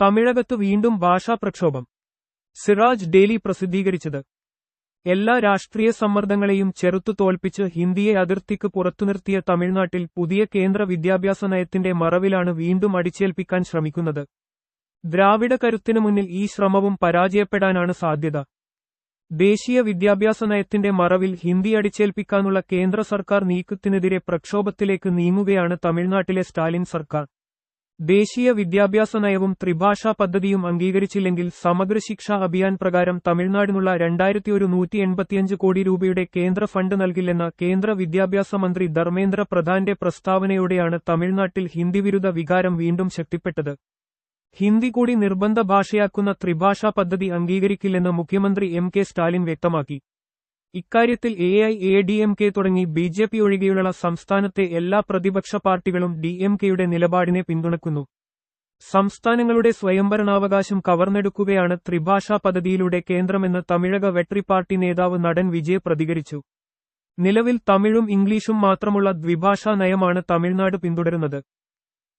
തമിഴകത്ത് വീണ്ടും ഭാഷാ പ്രക്ഷോഭം. സിറാജ് ഡെയിലി പ്രസിദ്ധീകരിച്ചത്. എല്ലാ രാഷ്ട്രീയ സമ്മർദ്ദങ്ങളെയും ചെറുത്തു തോൽപ്പിച്ച് ഹിന്ദിയെ അതിർത്തിക്ക് പുറത്തുനിർത്തിയ തമിഴ്നാട്ടിൽ പുതിയ കേന്ദ്ര വിദ്യാഭ്യാസ നയത്തിന്റെ മറവിലാണ് വീണ്ടും അടിച്ചേൽപ്പിക്കാൻ ശ്രമിക്കുന്നത്. ദ്രാവിഡ കരുത്തിനു മുന്നിൽ ഈ ശ്രമവും പരാജയപ്പെടാനാണ് സാധ്യത. ദേശീയ വിദ്യാഭ്യാസ നയത്തിന്റെ മറവിൽ ഹിന്ദി അടിച്ചേൽപ്പിക്കാനുള്ള കേന്ദ്ര സർക്കാർ നീക്കത്തിനെതിരെ പ്രക്ഷോഭത്തിലേക്ക് നീങ്ങുകയാണ് തമിഴ്നാട്ടിലെ സ്റ്റാലിൻ സർക്കാർ. ദേശീയ വിദ്യാഭ്യാസ നയവും ത്രിഭാഷാ പദ്ധതിയും അംഗീകരിച്ചില്ലെങ്കിൽ സമഗ്ര ശിക്ഷാ അഭിയാൻ പ്രകാരം തമിഴ്നാടിനുള്ള രണ്ടായിരത്തി ഒരു നൂറ്റി എൺപത്തിയഞ്ച് കോടി രൂപയുടെ കേന്ദ്ര ഫണ്ട് നൽകില്ലെന്ന കേന്ദ്ര വിദ്യാഭ്യാസ മന്ത്രി ധർമ്മേന്ദ്ര പ്രധാന്റെ പ്രസ്താവനയോടെയാണ് തമിഴ്നാട്ടിൽ ഹിന്ദി വിരുദ്ധ വികാരം വീണ്ടും ശക്തിപ്പെട്ടത്. ഹിന്ദി കൂടി നിർബന്ധ ഭാഷയാക്കുന്ന ത്രിഭാഷാ പദ്ധതി അംഗീകരിക്കില്ലെന്ന് മുഖ്യമന്ത്രി എം കെ സ്റ്റാലിൻ വ്യക്തമാക്കി. ഇക്കാര്യത്തിൽ A I A D M K തുടങ്ങി ബി ജെ പി ഒഴികെയുള്ള സംസ്ഥാനത്തെ എല്ലാ പ്രതിപക്ഷ പാർട്ടികളും ഡി എം കെയുടെ നിലപാടിനെ പിന്തുണക്കുന്നു. സംസ്ഥാനങ്ങളുടെ സ്വയംഭരണാവകാശം കവർന്നെടുക്കുകയാണ് ത്രിഭാഷാ പദ്ധതിയിലൂടെ കേന്ദ്രമെന്ന് തമിഴക വെട്രി പാർട്ടി നേതാവ് നടൻ വിജയ് പ്രതികരിച്ചു. നിലവിൽ തമിഴും ഇംഗ്ലീഷും മാത്രമുള്ള ദ്വിഭാഷാ നയമാണ് തമിഴ്നാട് പിന്തുടരുന്നത്.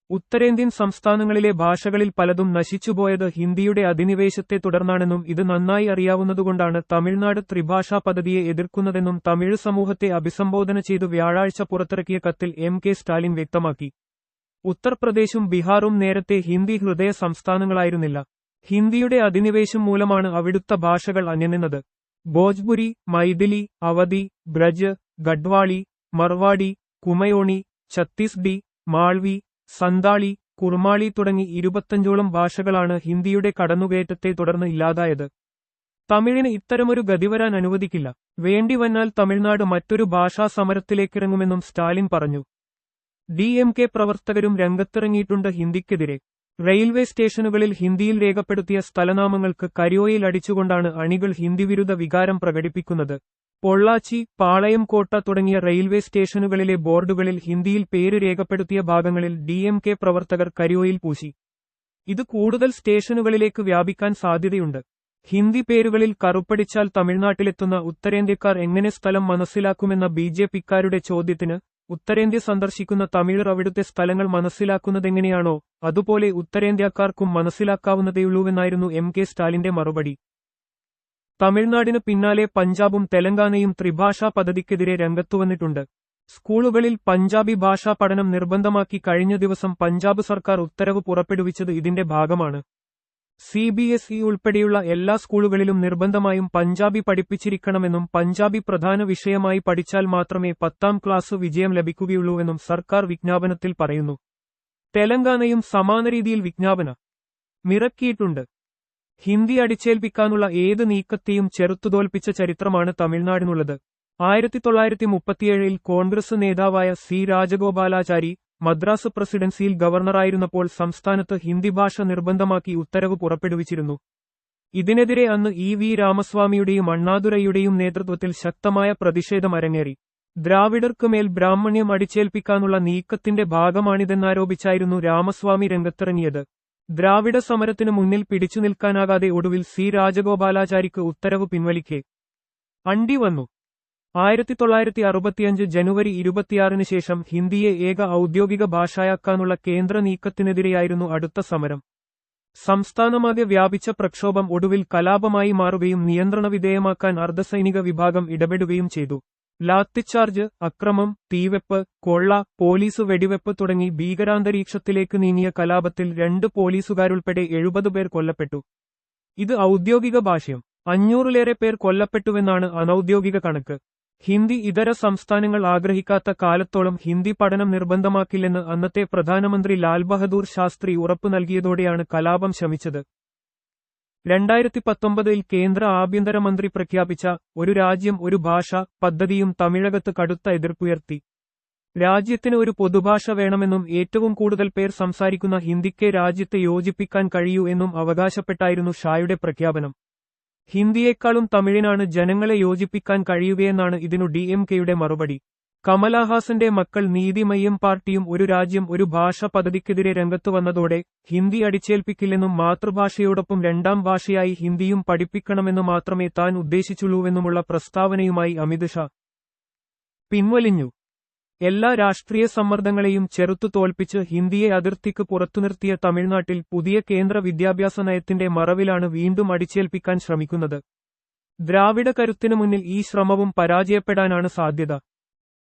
ഉത്തരേന്ത്യൻ സംസ്ഥാനങ്ങളിലെ ഭാഷകളിൽ പലതും നശിച്ചുപോയത് ഹിന്ദിയുടെ അധിനിവേശത്തെ തുടർന്നാണെന്നും ഇത് നന്നായി അറിയാവുന്നതുകൊണ്ടാണ് തമിഴ്നാട് ത്രിഭാഷാ പദ്ധതിയെ എതിർക്കുന്നതെന്നും തമിഴ് സമൂഹത്തെ അഭിസംബോധന ചെയ്തു വ്യാഴാഴ്ച പുറത്തിറക്കിയ കത്തിൽ എം കെ സ്റ്റാലിൻ വ്യക്തമാക്കി. ഉത്തർപ്രദേശും ബീഹാറും നേരത്തെ ഹിന്ദി ഹൃദയ സംസ്ഥാനങ്ങളായിരുന്നില്ല. ഹിന്ദിയുടെ അധിനിവേശം മൂലമാണ് അവിടുത്തെ ഭാഷകൾ അന്യനിന്നത്. ഭോജ്പുരി മൈഥിലി അവധി ബ്രജ് ഗഡ്വാളി മർവാടി കുമയോണി ഛത്തീസ്ഡി മാൾവി സന്താളി കുർമാളി തുടങ്ങി ഇരുപത്തഞ്ചോളം ഭാഷകളാണ് ഹിന്ദിയുടെ കടന്നുകയറ്റത്തെ തുടർന്ന് ഇല്ലാതായത്. തമിഴിന് ഇത്തരമൊരു ഗതി വരാൻ അനുവദിക്കില്ല. വേണ്ടി വന്നാൽ തമിഴ്നാട് മറ്റൊരു ഭാഷാ സമരത്തിലേക്കിറങ്ങുമെന്നും സ്റ്റാലിൻ പറഞ്ഞു. ഡി എം കെ പ്രവർത്തകരും രംഗത്തിറങ്ങിയിട്ടുണ്ട് ഹിന്ദിക്കെതിരെ. റെയിൽവേ സ്റ്റേഷനുകളിൽ ഹിന്ദിയിൽ രേഖപ്പെടുത്തിയ സ്ഥലനാമങ്ങൾക്ക് കരിയോയിൽ അടിച്ചുകൊണ്ടാണ് അണികൾ ഹിന്ദി വിരുദ്ധ വികാരം പ്രകടിപ്പിക്കുന്നത്. പൊള്ളാച്ചി പാളയം കോട്ട തുടങ്ങിയ റെയിൽവേ സ്റ്റേഷനുകളിലെ ബോർഡുകളിൽ ഹിന്ദിയിൽ പേര് രേഖപ്പെടുത്തിയ ഭാഗങ്ങളിൽ ഡി എം കെ പ്രവർത്തകർ കരിയോയിൽ പൂശി. ഇത് കൂടുതൽ സ്റ്റേഷനുകളിലേക്ക് വ്യാപിക്കാൻ സാധ്യതയുണ്ട്. ഹിന്ദി പേരുകളിൽ കറുപ്പടിച്ചാൽ തമിഴ്നാട്ടിലെത്തുന്ന ഉത്തരേന്ത്യക്കാർ എങ്ങനെ സ്ഥലം മനസ്സിലാക്കുമെന്ന ബി ജെ പിക്കാരുടെ ചോദ്യത്തിന് ഉത്തരേന്ത്യ സന്ദർശിക്കുന്ന തമിഴർ അവിടുത്തെ സ്ഥലങ്ങൾ മനസ്സിലാക്കുന്നതെങ്ങനെയാണോ അതുപോലെ ഉത്തരേന്ത്യക്കാർക്കും മനസ്സിലാക്കാവുന്നതേയുള്ളൂവെന്നായിരുന്നു എം കെ സ്റ്റാലിന്റെ മറുപടി. തമിഴ്നാടിന് പിന്നാലെ പഞ്ചാബും തെലങ്കാനയും ത്രിഭാഷാ പദ്ധതിക്കെതിരെ രംഗത്തുവന്നിട്ടുണ്ട്. സ്കൂളുകളിൽ പഞ്ചാബി ഭാഷാ പഠനം നിർബന്ധമാക്കി കഴിഞ്ഞ ദിവസം പഞ്ചാബ് സർക്കാർ ഉത്തരവ് പുറപ്പെടുവിച്ചത് ഇതിന്റെ ഭാഗമാണ്. സി ബി എസ് ഇ ഉൾപ്പെടെയുള്ള എല്ലാ സ്കൂളുകളിലും നിർബന്ധമായും പഞ്ചാബി പഠിപ്പിച്ചിരിക്കണമെന്നും പഞ്ചാബി പ്രധാന വിഷയമായി പഠിച്ചാൽ മാത്രമേ പത്താം ക്ലാസ് വിജയം ലഭിക്കുകയുള്ളൂവെന്നും സർക്കാർ വിജ്ഞാപനത്തിൽ പറയുന്നു. തെലങ്കാനയും സമാന രീതിയിൽ വിജ്ഞാപന മിറക്കിയിട്ടുണ്ട്. ഹിന്ദി അടിച്ചേൽപ്പിക്കാനുള്ള ഏത് നീക്കത്തെയും ചെറുത്തുതോൽപ്പിച്ച ചരിത്രമാണ് തമിഴ്നാടിനുള്ളത്. ആയിരത്തി തൊള്ളായിരത്തി മുപ്പത്തിയേഴിൽ കോൺഗ്രസ് നേതാവായ സി രാജഗോപാലാചാരി മദ്രാസ് പ്രസിഡൻസിയിൽ ഗവർണറായിരുന്നപ്പോൾ സംസ്ഥാനത്ത് ഹിന്ദി ഭാഷ നിർബന്ധമാക്കി ഉത്തരവ് പുറപ്പെടുവിച്ചിരുന്നു. ഇതിനെതിരെ അന്ന് ഇ വി രാമസ്വാമിയുടെയും അണ്ണാദുരയുടെയും നേതൃത്വത്തിൽ ശക്തമായ പ്രതിഷേധം അരങ്ങേറി. ദ്രാവിഡർക്ക് മേൽ ബ്രാഹ്മണ്യം അടിച്ചേൽപ്പിക്കാനുള്ള നീക്കത്തിന്റെ ഭാഗമാണിതെന്നാരോപിച്ചായിരുന്നു രാമസ്വാമി രംഗത്തിറങ്ങിയത്. ദ്രാവിഡ സമരത്തിനു മുന്നിൽ പിടിച്ചു നിൽക്കാനാകാതെ ഒടുവിൽ സി. രാജഗോപാലാചാരിക്ക് ഉത്തരവ് പിൻവലിക്കെ. അണ്ടി വന്നു. ആയിരത്തി തൊള്ളായിരത്തി അറുപത്തിയഞ്ച് ജനുവരി ഇരുപത്തിയാറിന് ശേഷം ഹിന്ദിയെ ഏക ഔദ്യോഗിക ഭാഷയാക്കാനുള്ള കേന്ദ്ര നീക്കത്തിനെതിരെയായിരുന്നു അടുത്ത സമരം. സംസ്ഥാനമാകെ വ്യാപിച്ച പ്രക്ഷോഭം ഒടുവിൽ കലാപമായി മാറുകയും നിയന്ത്രണ വിധേയമാക്കാൻ അർദ്ധസൈനിക വിഭാഗം ഇടപെടുകയും ചെയ്തു. ലാത്തിച്ചാർജ് അക്രമം തീവെപ്പ് കൊള്ള പോലീസ് വെടിവെപ്പ് തുടങ്ങി ഭീകരാന്തരീക്ഷത്തിലേക്ക് നീങ്ങിയ കലാപത്തിൽ രണ്ട് പോലീസുകാരുൾപ്പെടെ എഴുപത് പേർ കൊല്ലപ്പെട്ടു. ഇത് ഔദ്യോഗിക ഭാഷ്യം. അഞ്ഞൂറിലേറെ പേർ കൊല്ലപ്പെട്ടുവെന്നാണ് അനൌദ്യോഗിക കണക്ക്. ഹിന്ദി ഇതര സംസ്ഥാനങ്ങൾ ആഗ്രഹിക്കാത്ത കാലത്തോളം ഹിന്ദി പഠനം നിർബന്ധമാക്കില്ലെന്ന് അന്നത്തെ പ്രധാനമന്ത്രി ലാൽ ബഹദൂർ ശാസ്ത്രി ഉറപ്പു നൽകിയതോടെയാണ് കലാപം ശമിച്ചത്. രണ്ടായിരത്തി പത്തൊമ്പതിൽ കേന്ദ്ര ആഭ്യന്തരമന്ത്രി പ്രഖ്യാപിച്ച ഒരു രാജ്യം ഒരു ഭാഷ പദ്ധതിയും തമിഴകത്ത് കടുത്ത എതിർപ്പുയർത്തി. രാജ്യത്തിന് ഒരു പൊതുഭാഷ വേണമെന്നും ഏറ്റവും കൂടുതൽ പേർ സംസാരിക്കുന്ന ഹിന്ദിക്കെ രാജ്യത്തെ യോജിപ്പിക്കാൻ കഴിയൂ എന്നും അവകാശപ്പെട്ടായിരുന്നു ഷായുടെ പ്രഖ്യാപനം. ഹിന്ദിയേക്കാളും തമിഴിനാണ് ജനങ്ങളെ യോജിപ്പിക്കാൻ കഴിയുകയെന്നാണ് ഇതിനു ഡി എം കെയുടെ മറുപടി. കമലഹാസന്റെ മക്കൾ നീതിമയ്യം പാർട്ടിയും ഒരു രാജ്യം ഒരു ഭാഷ പദ്ധതിക്കെതിരെ രംഗത്തു വന്നതോടെ ഹിന്ദി അടിച്ചേൽപ്പിക്കില്ലെന്നും മാതൃഭാഷയോടൊപ്പം രണ്ടാം ഭാഷയായി ഹിന്ദിയും പഠിപ്പിക്കണമെന്നു മാത്രമേ താൻ ഉദ്ദേശിച്ചുള്ളൂവെന്നുമുള്ള പ്രസ്താവനയുമായി അമിത് ഷാ പിൻവലിഞ്ഞു. എല്ലാ രാഷ്ട്രീയ സമ്മർദ്ദങ്ങളെയും ചെറുത്തു തോൽപ്പിച്ച് ഹിന്ദിയെ അതിർത്തിക്ക് പുറത്തുനിർത്തിയ തമിഴ്നാട്ടിൽ പുതിയ കേന്ദ്ര വിദ്യാഭ്യാസ നയത്തിന്റെ മറവിലാണ് വീണ്ടും അടിച്ചേൽപ്പിക്കാൻ ശ്രമിക്കുന്നത്. ദ്രാവിഡ കരുത്തിനു മുന്നിൽ ഈ ശ്രമവും പരാജയപ്പെടാനാണ് സാധ്യത.